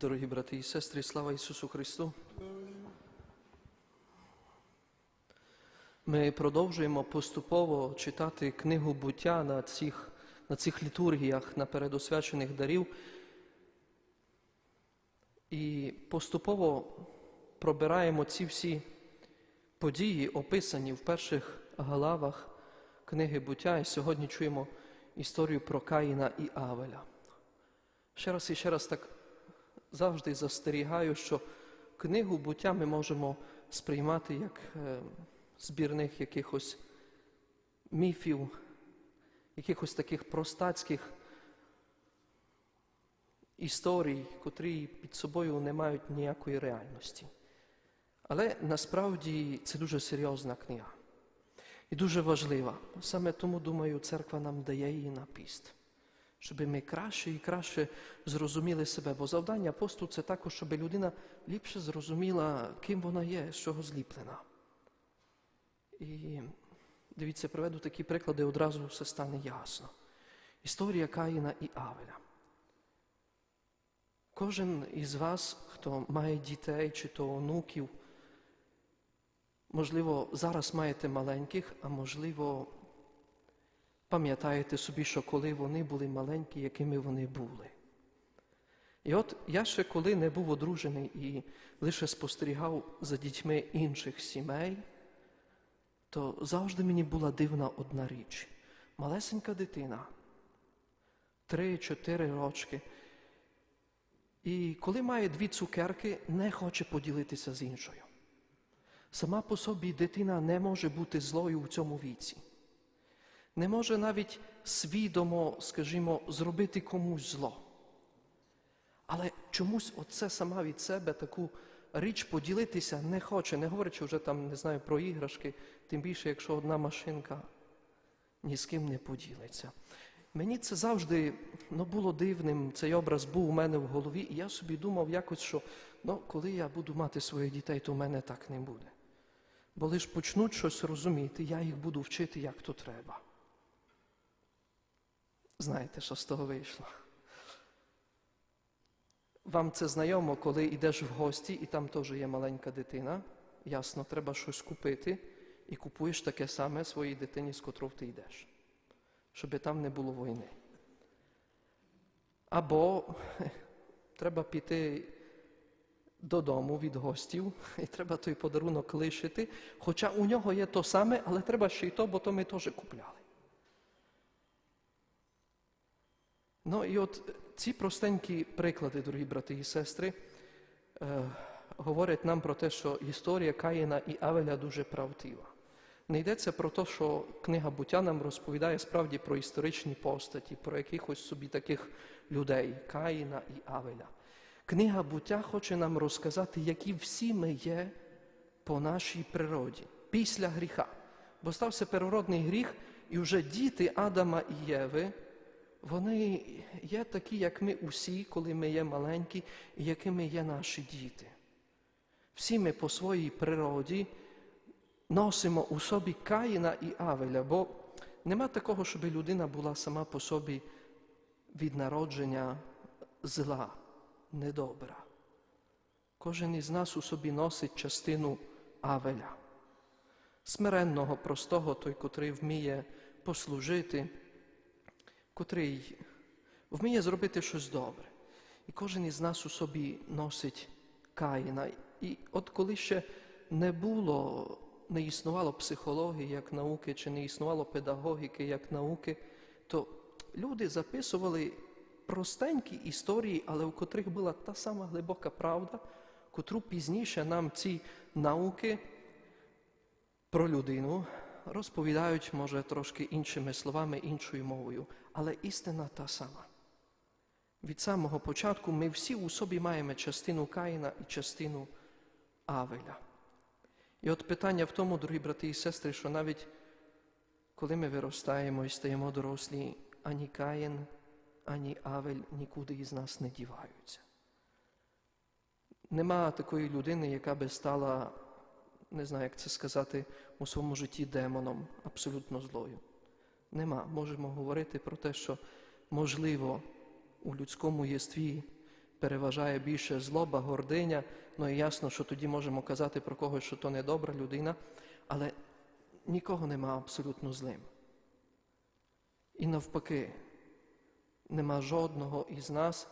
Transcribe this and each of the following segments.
Дорогі брати і сестри, слава Ісусу Христу. Ми продовжуємо поступово читати книгу буття на цих, на цих літургіях наперед освячених дарів. І поступово пробираємо ці всі події, описані в перших главах книги буття. І сьогодні чуємо історію про Каїна і Авеля. Ще раз і ще раз так завжди застерігаю, що книгу буття ми можемо сприймати як е, збірних якихось міфів, якихось таких простацьких історій, котрі під собою не мають ніякої реальності. Але насправді це дуже серйозна книга і дуже важлива. Саме тому, думаю, церква нам дає її на піст щоб ми краще і краще зрозуміли себе. Бо завдання посту це також, щоб людина ліпше зрозуміла, ким вона є, з чого зліплена. І дивіться, приведу такі приклади, одразу все стане ясно. Історія Каїна і Авеля. Кожен із вас, хто має дітей чи то онуків, можливо, зараз маєте маленьких, а можливо, пам'ятаєте собі, що коли вони були маленькі, якими вони були. І от я ще коли не був одружений і лише спостерігав за дітьми інших сімей, то завжди мені була дивна одна річ. Малесенька дитина, три-чотири рочки. І коли має дві цукерки, не хоче поділитися з іншою. Сама по собі дитина не може бути злою у цьому віці не може навіть свідомо, скажімо, зробити комусь зло. Але чомусь оце сама від себе таку річ поділитися не хоче, не говорячи вже там, не знаю, про іграшки, тим більше, якщо одна машинка ні з ким не поділиться. Мені це завжди ну, було дивним, цей образ був у мене в голові, і я собі думав якось, що ну, коли я буду мати своїх дітей, то в мене так не буде. Бо лиш почнуть щось розуміти, я їх буду вчити, як то треба. Знаєте, що з того вийшло? Вам це знайомо, коли йдеш в гості, і там теж є маленька дитина. Ясно, треба щось купити, і купуєш таке саме своїй дитині, з котрою ти йдеш, щоб там не було війни. Або треба піти додому від гостів, і треба той подарунок лишити, хоча у нього є то саме, але треба ще й то, бо то ми теж купляли. Ну і от ці простенькі приклади, дорогі брати і сестри, е, говорять нам про те, що історія Каїна і Авеля дуже правдива. Не йдеться про те, що книга буття нам розповідає справді про історичні постаті, про якихось собі таких людей Каїна і Авеля. Книга буття хоче нам розказати, які всі ми є по нашій природі після гріха. Бо стався первородний гріх, і вже діти Адама і Єви вони є такі, як ми усі, коли ми є маленькі, і якими є наші діти. Всі ми по своїй природі носимо у собі Каїна і Авеля, бо нема такого, щоб людина була сама по собі від народження зла, недобра. Кожен із нас у собі носить частину Авеля, смиренного, простого, той, котрий вміє послужити котрий вміє зробити щось добре. І кожен із нас у собі носить Каїна. І от коли ще не було, не існувало психології як науки, чи не існувало педагогіки як науки, то люди записували простенькі історії, але у котрих була та сама глибока правда, котру пізніше нам ці науки про людину розповідають, може, трошки іншими словами, іншою мовою, але істина та сама. Від самого початку ми всі у собі маємо частину Каїна і частину Авеля. І от питання в тому, дорогі брати і сестри, що навіть коли ми виростаємо і стаємо дорослі, ані Каїн, ані Авель нікуди із нас не діваються. Нема такої людини, яка би стала не знаю, як це сказати, у своєму житті демоном, абсолютно злою. Нема. Можемо говорити про те, що можливо у людському єстві переважає більше злоба, гординя. Ну і ясно, що тоді можемо казати про когось, що то не добра людина, але нікого нема абсолютно злим. І навпаки, нема жодного із нас,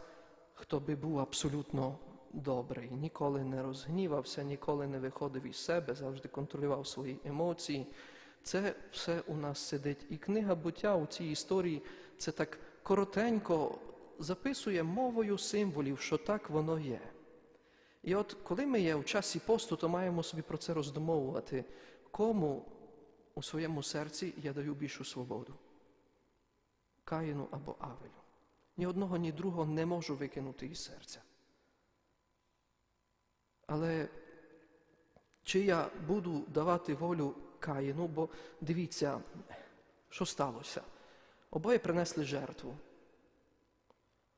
хто би був абсолютно добрий, ніколи не розгнівався, ніколи не виходив із себе, завжди контролював свої емоції. Це все у нас сидить. І книга буття у цій історії це так коротенько записує мовою символів, що так воно є. І от коли ми є в часі посту, то маємо собі про це роздумовувати, кому у своєму серці я даю більшу свободу. Каїну або Авелю. Ні одного, ні другого не можу викинути із серця. Але чи я буду давати волю Каїну, бо дивіться, що сталося. Обоє принесли жертву.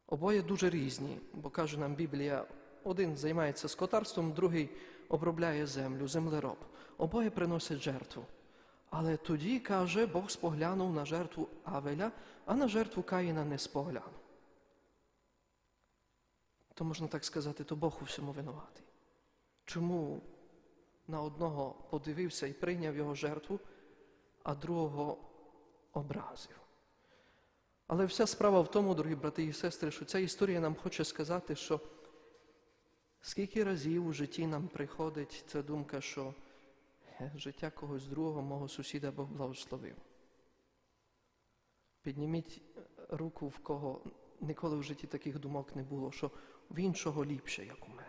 Обоє дуже різні, бо каже нам Біблія, один займається скотарством, другий обробляє землю, землероб. Обоє приносять жертву. Але тоді, каже, Бог споглянув на жертву Авеля, а на жертву Каїна не споглянув. То можна так сказати, то Бог у всьому винуватий. Чому на одного подивився і прийняв його жертву, а другого образив? Але вся справа в тому, дорогі брати і сестри, що ця історія нам хоче сказати, що скільки разів у житті нам приходить ця думка, що «Е, життя когось другого, мого сусіда Бог благословив. Підніміть руку, в кого ніколи в житті таких думок не було, що в іншого ліпше, як у мене.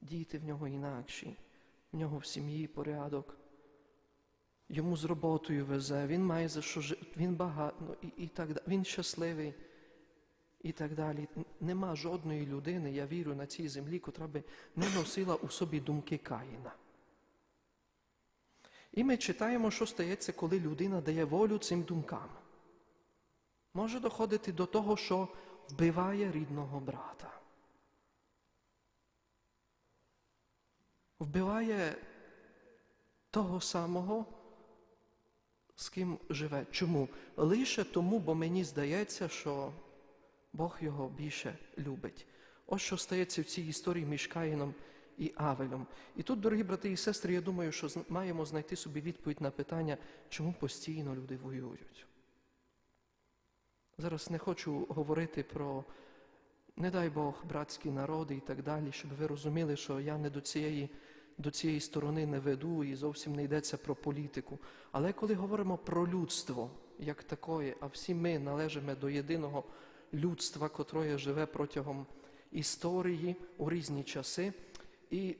Діти в нього інакші, в нього в сім'ї порядок. Йому з роботою везе, він має за що жити, він багато, ну, і, і так далі, він щасливий і так далі. Нема жодної людини, я вірю, на цій землі, котра би не носила у собі думки Каїна. І ми читаємо, що стається, коли людина дає волю цим думкам. Може доходити до того, що вбиває рідного брата. Вбиває того самого, з ким живе. Чому? Лише тому, бо мені здається, що Бог його більше любить. Ось що стається в цій історії між Каїном і Авелем. І тут, дорогі брати і сестри, я думаю, що маємо знайти собі відповідь на питання, чому постійно люди воюють. Зараз не хочу говорити про, не дай Бог, братські народи і так далі, щоб ви розуміли, що я не до цієї, до цієї сторони не веду і зовсім не йдеться про політику. Але коли говоримо про людство як такое, а всі ми належимо до єдиного людства, котре живе протягом історії у різні часи. І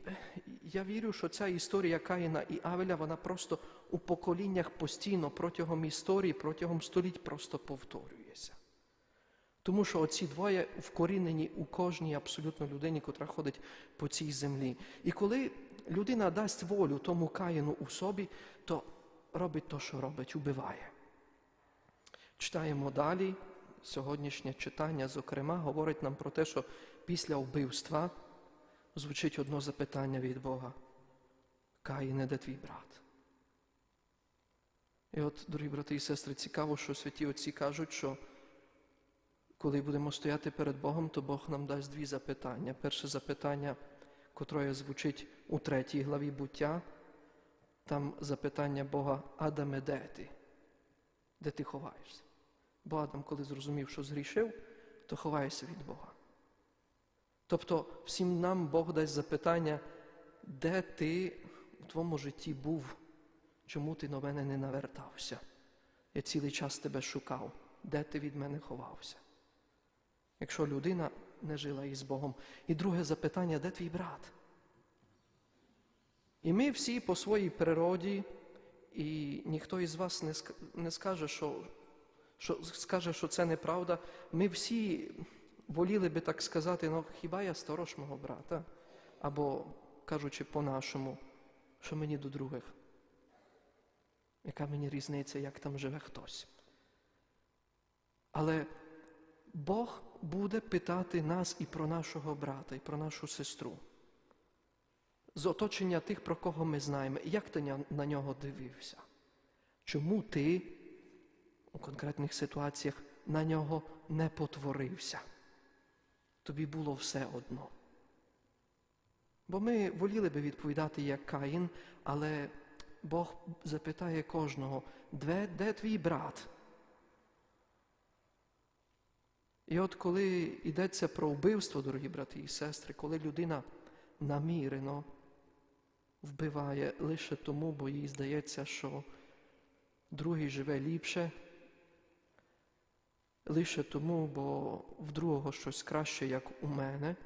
я вірю, що ця історія Каїна і Авеля, вона просто у поколіннях постійно протягом історії, протягом століть просто повторюється. Тому що оці двоє вкорінені у кожній абсолютно людині, котра ходить по цій землі. І коли людина дасть волю тому Каїну у собі, то робить то, що робить, убиває. Читаємо далі. Сьогоднішнє читання, зокрема, говорить нам про те, що після вбивства звучить одно запитання від Бога. Каїне, де твій брат? І от, дорогі брати і сестри, цікаво, що святі отці кажуть, що коли будемо стояти перед Богом, то Бог нам дасть дві запитання. Перше запитання, котре звучить у третій главі буття, там запитання Бога Адаме, де ти? Де ти ховаєшся? Бо Адам, коли зрозумів, що згрішив, то ховається від Бога. Тобто всім нам Бог дасть запитання, де ти у твоєму житті був, чому ти на мене не навертався? Я цілий час тебе шукав, де ти від мене ховався? Якщо людина не жила із Богом. І друге запитання, де твій брат? І ми всі по своїй природі, і ніхто із вас не, скаже, що, що скаже, що це неправда. Ми всі воліли би так сказати, ну хіба я сторож мого брата? Або, кажучи по-нашому, що мені до других? Яка мені різниця, як там живе хтось? Але Бог буде питати нас і про нашого брата, і про нашу сестру. З оточення тих, про кого ми знаємо, як ти на нього дивився? Чому ти у конкретних ситуаціях на нього не потворився? тобі було все одно. Бо ми воліли би відповідати як Каїн, але Бог запитає кожного, де, де твій брат? І от коли йдеться про вбивство, дорогі брати і сестри, коли людина намірено вбиває лише тому, бо їй здається, що другий живе ліпше, лише тому, бо в другого щось краще, як у мене,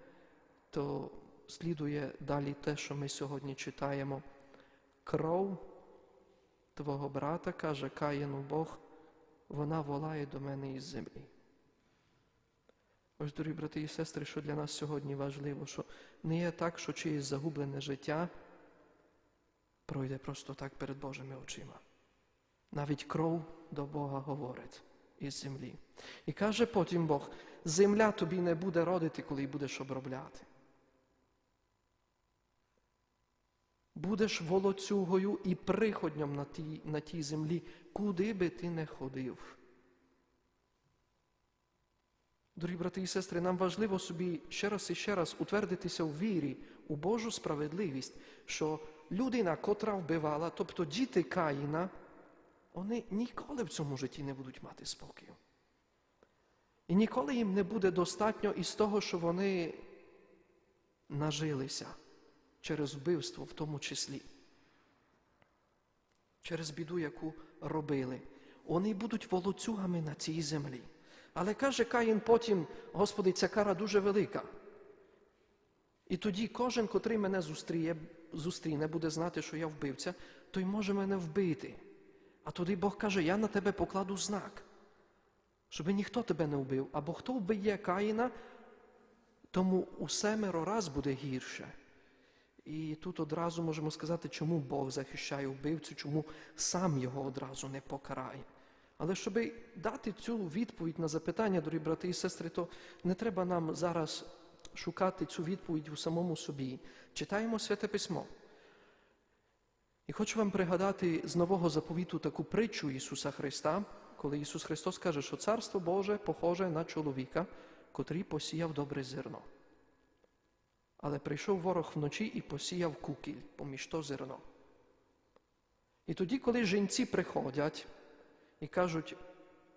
то слідує далі те, що ми сьогодні читаємо. Кров твого брата, каже Каїну Бог, вона волає до мене із землі. Ось, дорогі брати і сестри, що для нас сьогодні важливо, що не є так, що чиєсь загублене життя пройде просто так перед Божими очима. Навіть кров до Бога говорить із землі. І каже потім Бог, земля тобі не буде родити, коли будеш обробляти. Будеш волоцюгою і приходням на тій, на тій землі, куди би ти не ходив. Дорогі брати і сестри, нам важливо собі ще раз і ще раз утвердитися у вірі, у Божу справедливість, що людина, котра вбивала, тобто діти Каїна, вони ніколи в цьому житті не будуть мати спокою. І ніколи їм не буде достатньо із того, що вони нажилися через вбивство в тому числі, через біду, яку робили. Вони будуть волоцюгами на цій землі. Але каже Каїн потім, Господи, ця кара дуже велика. І тоді кожен, котрий мене зустріє, зустріне, буде знати, що я вбивця, той може мене вбити. А тоді Бог каже, я на тебе покладу знак, щоб ніхто тебе не вбив. Або хто вбиє Каїна, тому у семеро раз буде гірше. І тут одразу можемо сказати, чому Бог захищає вбивцю, чому сам його одразу не покарає. Але щоб дати цю відповідь на запитання, дорогі брати і сестри, то не треба нам зараз шукати цю відповідь у самому собі. Читаємо Святе Письмо. І хочу вам пригадати з нового заповіту таку притчу Ісуса Христа, коли Ісус Христос каже, що Царство Боже похоже на чоловіка, котрий посіяв добре зерно. Але прийшов ворог вночі і посіяв кукіль поміж то зерно. І тоді, коли жінці приходять і кажуть,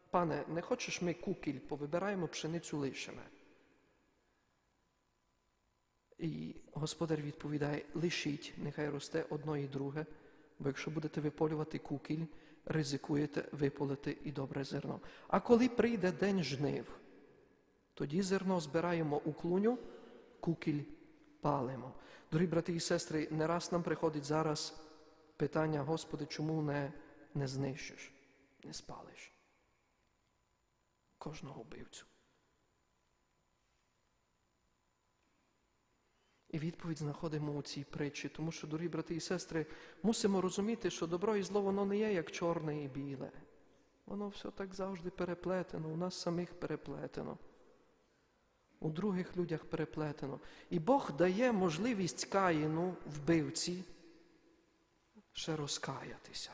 пане, не хочеш ми кукіль, повибираємо пшеницю лишеме. І господар відповідає, лишіть, нехай росте одно і друге, бо якщо будете виполювати кукіль, ризикуєте виполити і добре зерно. А коли прийде день жнив, тоді зерно збираємо у клуню, кукіль палимо. Дорогі брати і сестри, не раз нам приходить зараз питання, Господи, чому не, не знищиш, не спалиш кожного вбивцю. І відповідь знаходимо у цій притчі, тому що, дорогі брати і сестри, мусимо розуміти, що добро і зло воно не є як чорне і біле. Воно все так завжди переплетено, у нас самих переплетено, у других людях переплетено. І Бог дає можливість Каїну, вбивці, ще розкаятися.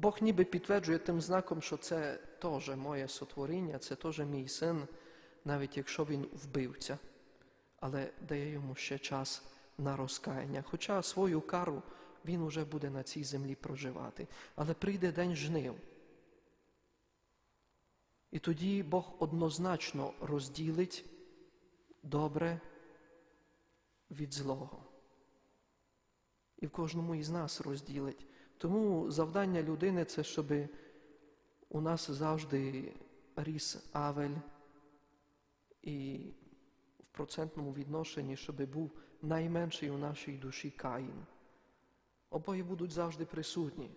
Бог ніби підтверджує тим знаком, що це теж моє сотворіння, це теж мій син навіть якщо він вбивця, але дає йому ще час на розкаяння. Хоча свою кару він уже буде на цій землі проживати. Але прийде день жнив. І тоді Бог однозначно розділить добре від злого. І в кожному із нас розділить. Тому завдання людини це, щоб у нас завжди ріс Авель і в процентному відношенні, щоб був найменший у нашій душі Каїн. Обоє будуть завжди присутні.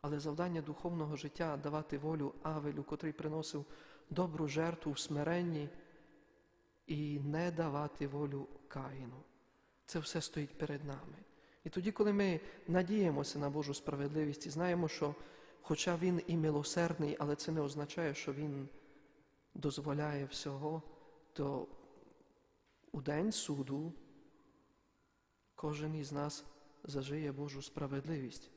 Але завдання духовного життя давати волю Авелю, котрий приносив добру жертву в смиренні, і не давати волю Каїну. Це все стоїть перед нами. І тоді, коли ми надіємося на Божу справедливість і знаємо, що, хоча Він і милосердний, але це не означає, що Він дозволяє всього, то у день суду кожен із нас зажиє Божу справедливість.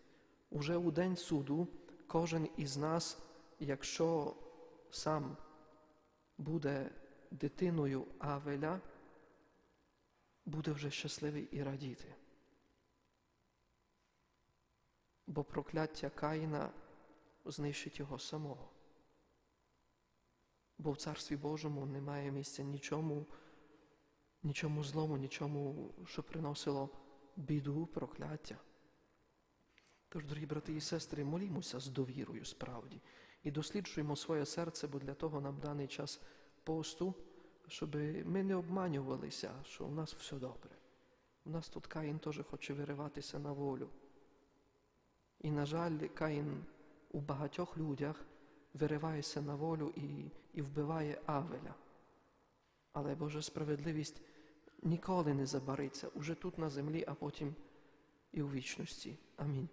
Уже у день суду кожен із нас, якщо сам буде дитиною Авеля, буде вже щасливий і радіти. Бо прокляття Каїна знищить його самого. Бо в Царстві Божому немає місця нічому, нічому злому, нічому, що приносило біду, прокляття. Тож, дорогі брати і сестри, молімося з довірою справді і досліджуємо своє серце, бо для того нам даний час посту, щоб ми не обманювалися, що у нас все добре. У нас тут Каїн теж хоче вириватися на волю. І, на жаль, Каїн у багатьох людях виривається на волю і, і вбиває Авеля. Але Божа справедливість ніколи не забариться уже тут на землі, а потім і у вічності. Амінь.